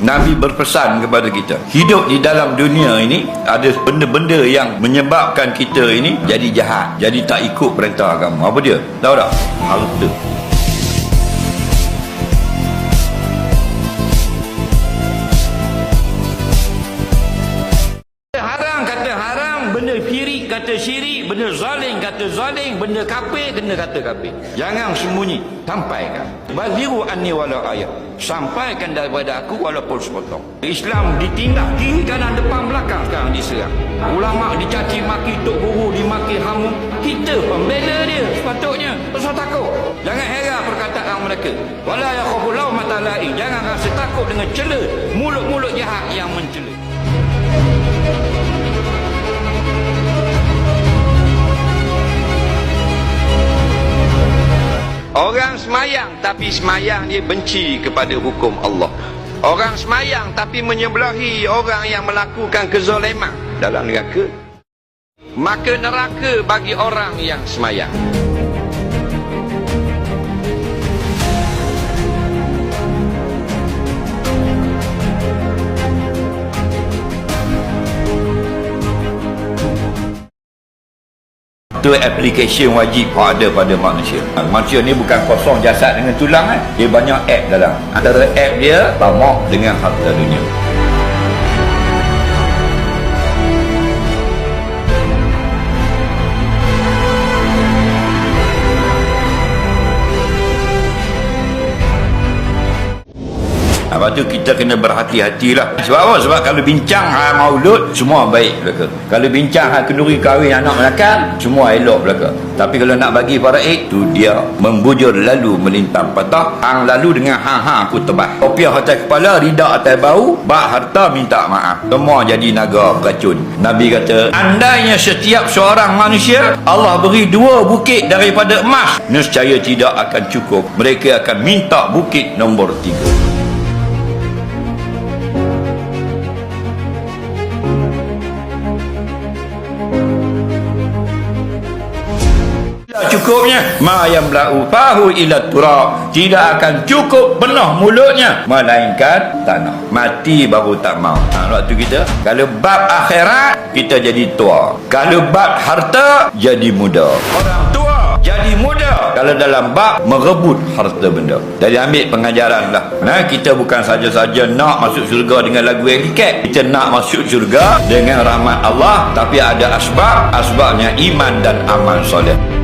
Nabi berpesan kepada kita hidup di dalam dunia ini ada benda-benda yang menyebabkan kita ini jadi jahat jadi tak ikut perintah agama. Apa dia? Tahu tak? Harta haram kata haram. Benda syirik kata syirik benda zalim kata zalim benda kafir kena kata kafir jangan sembunyi sampaikan. Baziru anni wala ayat. Sampaikan daripada aku walaupun sepotong. Islam ditindak kiri kanan depan belakang sekarang diserang ulama dicaci maki tok guru dimaki hamu. Kita pembela dia sepatutnya. Pasal takut. Jangan heran perkataan mereka. Wala yakhafu lau matalai jangan rasa takut dengan cela mulut-mulut jahat yang mencela Orang semayang tapi semayang dia benci kepada hukum Allah. Orang semayang tapi menyebelahi orang yang melakukan kezaliman dalam neraka. Maka neraka bagi orang yang semayang. Itu application wajib ada pada manusia. Manusia ni bukan kosong jasad dengan tulang kan. Dia banyak app dalam. Antara app dia tamak dengan harta dunia. Lepas tu kita kena berhati-hatilah. Sebab apa? Sebab kalau bincang hal maulud, semua baik belaka. Kalau bincang hal kenduri kahwin anak melakar, semua elok belaka. Tapi kalau nak bagi faraid, tu dia membujur lalu melintang patah. Hang lalu dengan hang-hang aku tebas. Kopiah atas kepala, ridak atas bau, bak harta minta maaf. Semua jadi naga beracun. Nabi kata, andainya setiap seorang manusia, Allah beri dua bukit daripada emas, nescaya tidak akan cukup. Mereka akan minta bukit nombor tiga. Cukupnya. Ma yang belau fahu ila turab. Tidak akan cukup penuh mulutnya melainkan tanah. Mati baru tak mau. Ha, waktu kita kalau bab akhirat kita jadi tua. Kalau bab harta jadi muda. Orang tua jadi muda. Kalau dalam bab merebut harta benda. Jadi ambil pengajaran lah. Nah, kita bukan saja-saja nak masuk syurga dengan lagu etiket kita nak masuk syurga dengan rahmat Allah. Tapi ada asbab. Asbabnya iman dan amal soleh